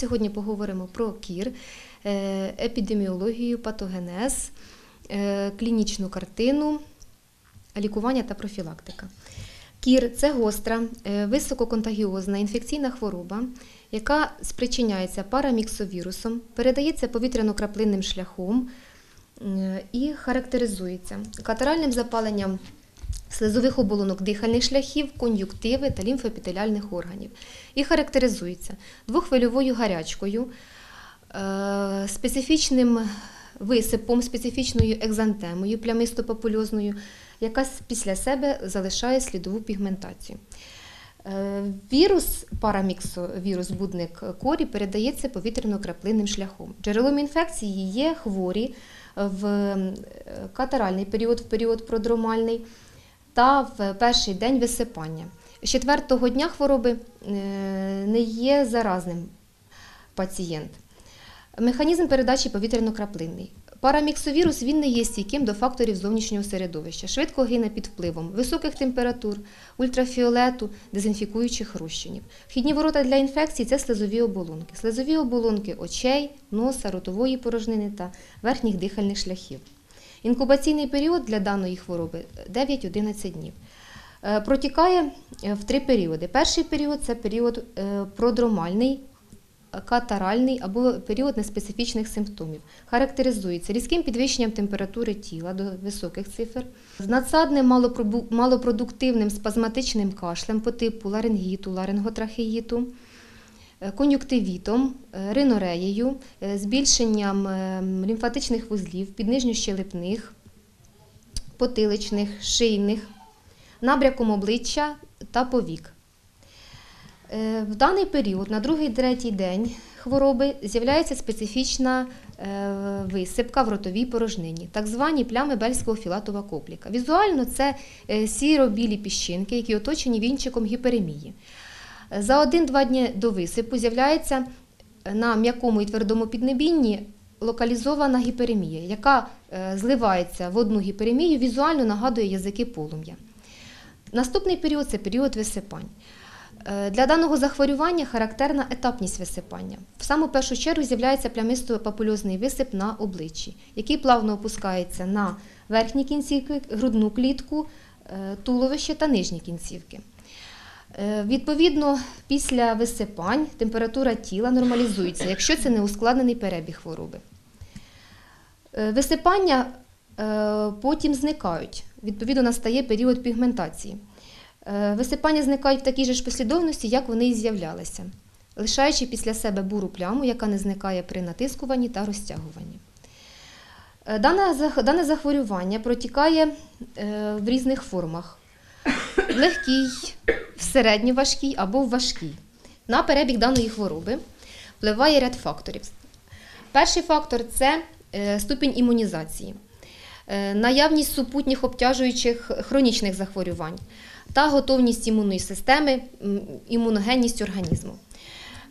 сьогодні поговоримо про кір, е, епідеміологію, патогенез, е, клінічну картину, лікування та профілактика. Кір це гостра, е, висококонтагіозна інфекційна хвороба, яка спричиняється параміксовірусом, передається повітряно-краплинним шляхом і характеризується катаральним запаленням слизових оболонок дихальних шляхів, кон'юктиви та лімфоепітеліальних органів. І характеризується двохвильовою гарячкою, е, специфічним висипом, специфічною екзантемою плямисто-папульозною, яка після себе залишає слідову пігментацію. Е, Вірус параміксовірус будник корі передається повітряно-краплинним шляхом. Джерелом інфекції є хворі в е, катаральний період, в період продромальний та в перший день висипання. З четвертого дня хвороби е, не є заразним пацієнт. Механізм передачі повітряно-краплинний. Параміксовірус він не є стійким до факторів зовнішнього середовища, швидко гине під впливом високих температур, ультрафіолету, дезінфікуючих розчинів. Вхідні ворота для інфекцій це слизові оболонки. Слизові оболонки очей, носа, ротової порожнини та верхніх дихальних шляхів. Інкубаційний період для даної хвороби 9-11 днів. Е, Протікає е, в три періоди. Перший період це період е, продромальний, катаральний або період неспецифічних симптомів. Характеризується різким підвищенням температури тіла до високих цифр, надсадним малопродуктивним спазматичним кашлем по типу ларингіту, ларинготрахеїту, кон'юктивітом, е, ринореєю, е, збільшенням е, лімфатичних вузлів, піднижньощелепних, потиличних, шийних, набряком обличчя та повік. Е, В даний період, на другий-третій день хвороби, з'являється специфічна е, висипка в ротовій порожнині, так звані плями бельського філатова копліка. Візуально це е, сіро-білі піщинки, які оточені вінчиком гіперемії. Е, За один-два дні до висипу з'являється на м'якому і твердому піднебінні локалізована гіперемія, яка е, зливається в одну гіперемію, візуально нагадує язики полум'я. Наступний період це період висипань. Е, Для даного захворювання характерна етапність висипання. В саму першу чергу з'являється плямисто-папульозний висип на обличчі, який плавно опускається на верхні кінцівки, грудну клітку, е, туловище та нижні кінцівки. Е, Відповідно, після висипань температура тіла нормалізується, якщо це не ускладнений перебіг хвороби. Е, Висипання е, потім зникають. Відповідно, настає період пігментації. Висипання зникають в такій же ж послідовності, як вони і з'являлися, лишаючи після себе буру пляму, яка не зникає при натискуванні та розтягуванні. Дане, захворювання протікає в різних формах: легкій, в середньоважкій або в важкій. На перебіг даної хвороби впливає ряд факторів. Перший фактор це е, ступінь імунізації, е, наявність супутніх обтяжуючих хронічних захворювань та готовність імунної системи, імуногенність організму.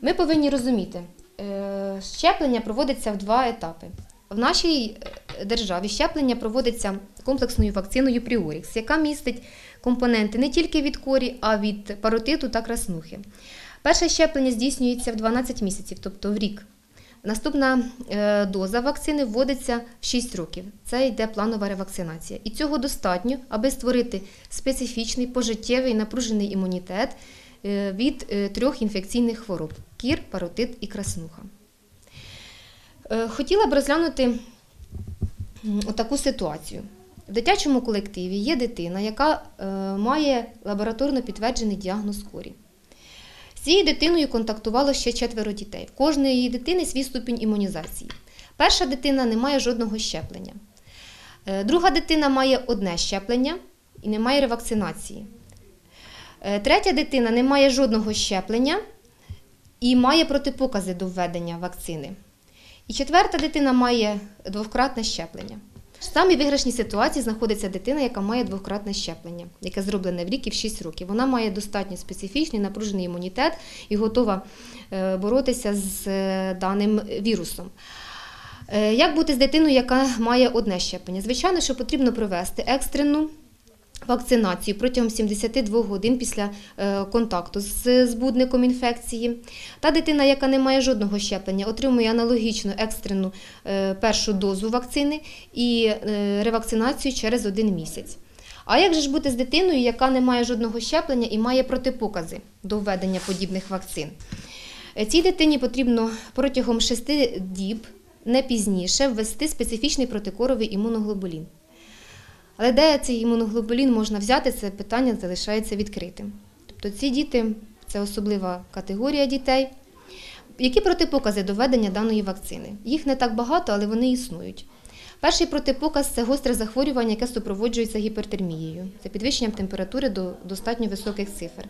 Ми повинні розуміти, е, щеплення проводиться в два етапи. В нашій державі щеплення проводиться комплексною вакциною Пріорікс, яка містить компоненти не тільки від корі, а від паротиту та краснухи. Перше щеплення здійснюється в 12 місяців, тобто в рік. Наступна е, доза вакцини вводиться в 6 років. Це йде планова ревакцинація. І цього достатньо, аби створити специфічний пожиттєвий напружений імунітет е, від е, трьох інфекційних хвороб кір, паротит і краснуха. Хотіла б розглянути м, отаку ситуацію. В дитячому колективі є дитина, яка е, має лабораторно підтверджений діагноз корі. З цією дитиною контактувало ще четверо дітей. В кожної дитини свій ступінь імунізації. Перша дитина не має жодного щеплення. Е, Друга дитина має одне щеплення і не має ревакцинації. Е, Третя дитина не має жодного щеплення і має протипокази до введення вакцини. І четверта дитина має двократне щеплення. В самій виграшній ситуації знаходиться дитина, яка має двократне щеплення, яке зроблене в рік і в 6 років. Вона має достатньо специфічний напружений імунітет і готова е, боротися з е, даним вірусом. Е, Як бути з дитиною, яка має одне щеплення? Звичайно, що потрібно провести екстрену вакцинацію протягом 72 годин після е, контакту з збудником інфекції. Та дитина, яка не має жодного щеплення, отримує аналогічну екстрену е, першу дозу вакцини і е, ревакцинацію через один місяць. А як же ж бути з дитиною, яка не має жодного щеплення і має протипокази до введення подібних вакцин? Цій дитині потрібно протягом 6 діб, не пізніше, ввести специфічний протикоровий імуноглобулін. Але де цей імуноглобулін можна взяти, це питання залишається відкритим. Тобто ці діти це особлива категорія дітей. Які протипокази до введення даної вакцини? Їх не так багато, але вони існують. Перший протипоказ це гостре захворювання, яке супроводжується гіпертермією. Це підвищенням температури до достатньо високих цифр.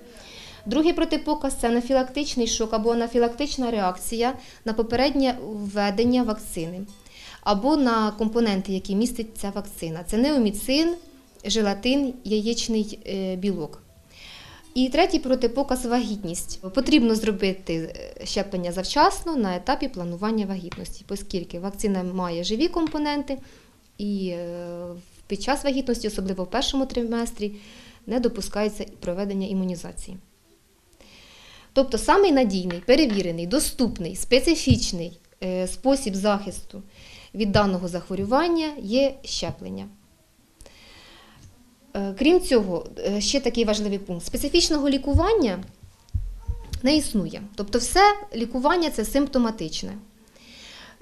Другий протипоказ це анафілактичний шок або анафілактична реакція на попереднє введення вакцини або на компоненти, які містить ця вакцина. Це неоміцин, желатин, яєчний е, білок. І третій протипоказ вагітність. Потрібно зробити е, щеплення завчасно на етапі планування вагітності, оскільки вакцина має живі компоненти, і е, під час вагітності, особливо в першому триместрі, не допускається проведення імунізації. Тобто самий надійний, перевірений, доступний, специфічний спосіб захисту від даного захворювання є щеплення. Е, Крім цього, е, ще такий важливий пункт: специфічного лікування не існує. Тобто, все лікування це симптоматичне.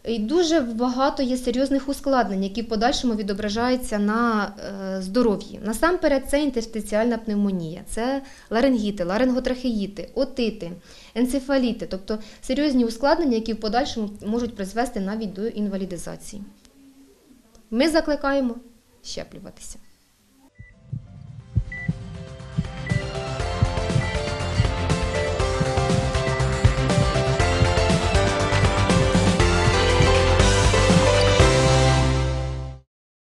І дуже багато є серйозних ускладнень, які в подальшому відображаються на е, здоров'ї. Насамперед, це інтерстиціальна пневмонія, це ларингіти, ларинготрахеїти, отити, енцефаліти, тобто серйозні ускладнення, які в подальшому можуть призвести навіть до інвалідизації. Ми закликаємо щеплюватися.